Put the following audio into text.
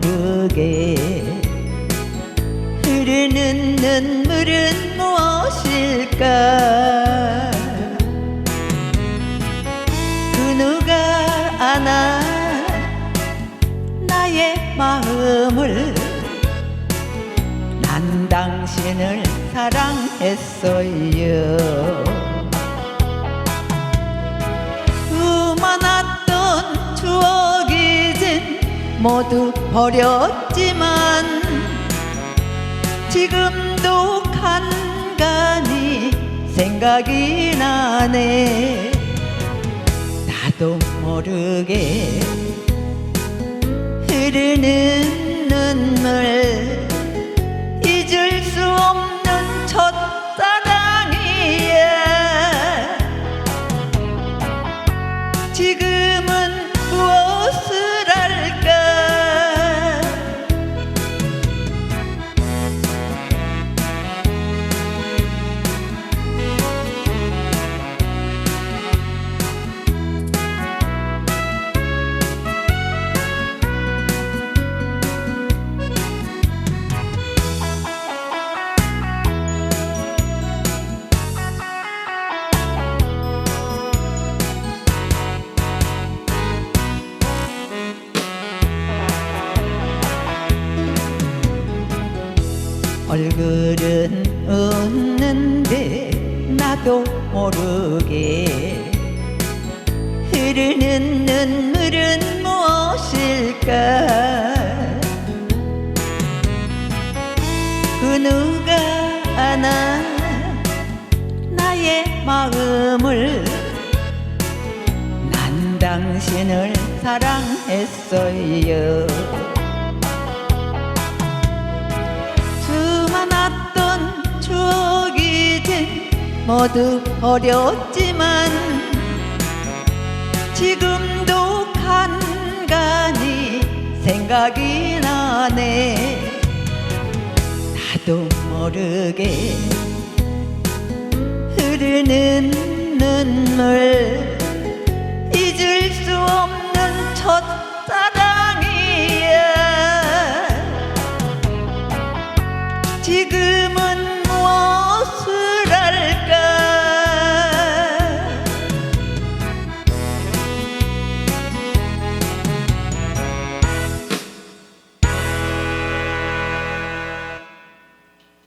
모르게 흐르는 눈물은 무엇일까? 그 누가 아나? 나의 마음을 난 당신을 사랑했어요 모두 버렸지만 지금도 간간히 생각이 나네. 나도 모르게 흐르는 눈물 잊을 수 없는 첫사랑이야 지금 얼굴은 웃는데 나도 모르게. 흐르는 눈물은 무엇일까? 그 누가 아나? 나의 마음을 난 당신을 사랑했어요 모두 버렸지만 지금도 간간히 생각이 나네. 나도 모르게 흐르는 눈물